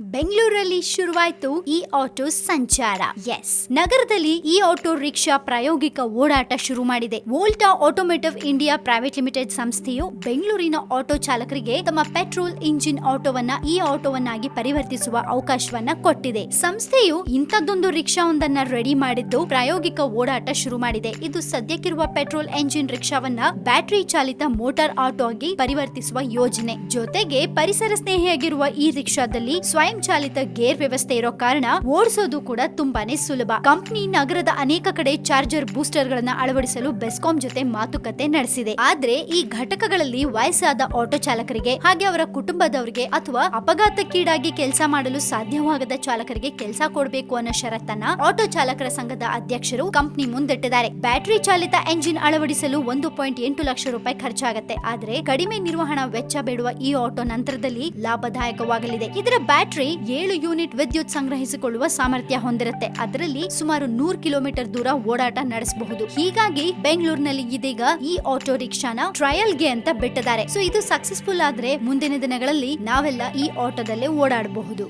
ಬೆಂಗಳೂರಲ್ಲಿ ಶುರುವಾಯ್ತು ಈ ಆಟೋ ಸಂಚಾರ. ಎಸ್ ನಗರದಲ್ಲಿ ಈ ಆಟೋ ರಿಕ್ಷಾ ಪ್ರಾಯೋಗಿಕ ಓಡಾಟ ಶುರು ಮಾಡಿದೆ. Volta automotive India private limited ಸಂಸ್ಥೆಯು ಬೆಂಗಳೂರಿನ ಆಟೋ ಚಾಲಕರಿಗೆ ತಮ್ಮ ಪೆಟ್ರೋಲ್ ಇಂಜಿನ್ ಆಟೋವನ್ನ ಈ ಆಟೋವನ್ನಾಗಿ ಪರಿವರ್ತಿಸುವ ಅವಕಾಶವನ್ನ ಕೊಟ್ಟಿದೆ. ಸಂಸ್ಥೆಯು ಇಂಥದ್ದೊಂದು ರಿಕ್ಷಾವೊಂದನ್ನ ರೆಡಿ ಮಾಡಿದ್ದು ಪ್ರಾಯೋಗಿಕ ಓಡಾಟ ಶುರು ಮಾಡಿದೆ. ಇದು ಸದ್ಯಕ್ಕಿರುವ ಪೆಟ್ರೋಲ್ ಎಂಜಿನ್ ರಿಕ್ಷಾವನ್ನ ಬ್ಯಾಟರಿ ಚಾಲಿತ ಮೋಟಾರ್ ಆಟೋ ಆಗಿ ಪರಿವರ್ತಿಸುವ ಯೋಜನೆ. ಜೊತೆಗೆ ಪರಿಸರ ಸ್ನೇಹಿಯಾಗಿರುವ ಈ ರಿಕ್ಷಾದಲ್ಲಿ ಸ್ವಯಂ ಚಾಲಿತ ಗೇರ್ ವ್ಯವಸ್ಥೆ ಇರೋ ಕಾರಣ ಓಡಿಸೋದು ಕೂಡ ತುಂಬಾನೇ ಸುಲಭ. ಕಂಪನಿ ನಗರದ ಅನೇಕ ಕಡೆ ಚಾರ್ಜರ್ ಬೂಸ್ಟರ್ ಗಳನ್ನ ಅಳವಡಿಸಲು ಬೆಸ್ಕಾಂ ಜೊತೆ ಮಾತುಕತೆ ನಡೆಸಿದೆ. ಆದ್ರೆ ಈ ಘಟಕಗಳಲ್ಲಿ ವಯಸ್ಸಾದ ಆಟೋ ಚಾಲಕರಿಗೆ, ಹಾಗೆ ಅವರ ಕುಟುಂಬದವರಿಗೆ ಅಥವಾ ಅಪಘಾತಕ್ಕೀಡಾಗಿ ಕೆಲಸ ಮಾಡಲು ಸಾಧ್ಯವಾಗದ ಚಾಲಕರಿಗೆ ಕೆಲಸ ಕೊಡಬೇಕು ಅನ್ನೋ ಷರತ್ತನ್ನ ಆಟೋ ಚಾಲಕರ ಸಂಘದ ಅಧ್ಯಕ್ಷರು ಕಂಪನಿ ಮುಂದಿಟ್ಟಿದ್ದಾರೆ. ಬ್ಯಾಟರಿ ಚಾಲಿತ ಎಂಜಿನ್ ಅಳವಡಿಸಲು ಒಂದು ಪಾಯಿಂಟ್ ಎಂಟು ಲಕ್ಷ ರೂಪಾಯಿ ಖರ್ಚಾಗತ್ತೆ. ಆದ್ರೆ ಕಡಿಮೆ ನಿರ್ವಹಣಾ ವೆಚ್ಚ ಬೇಡುವ ಈ ಆಟೋ ನಂತರದಲ್ಲಿ ಲಾಭದಾಯಕವಾಗಲಿದೆ. ಇದರ ಬ್ಯಾಟರಿ ಏಳು ಯೂನಿಟ್ ವಿದ್ಯುತ್ ಸಂಗ್ರಹಿಸಿಕೊಳ್ಳುವ ಸಾಮರ್ಥ್ಯ ಹೊಂದಿರುತ್ತೆ. ಅದರಲ್ಲಿ ಸುಮಾರು ನೂರು ಕಿಲೋಮೀಟರ್ ದೂರ ಓಡಾಟ ನಡೆಸಬಹುದು. ಹೀಗಾಗಿ ಬೆಂಗಳೂರಿನಲ್ಲಿ ಇದೀಗ ಈ ಆಟೋ ರಿಕ್ಷಾನ ಟ್ರಯಲ್ಗೆ ಅಂತ ಬಿಟ್ಟಿದ್ದಾರೆ. ಸೊ ಇದು ಸಕ್ಸಸ್ಫುಲ್ ಆದ್ರೆ ಮುಂದಿನ ದಿನಗಳಲ್ಲಿ ನಾವೆಲ್ಲ ಈ ಆಟೋದಲ್ಲೇ ಓಡಾಡಬಹುದು.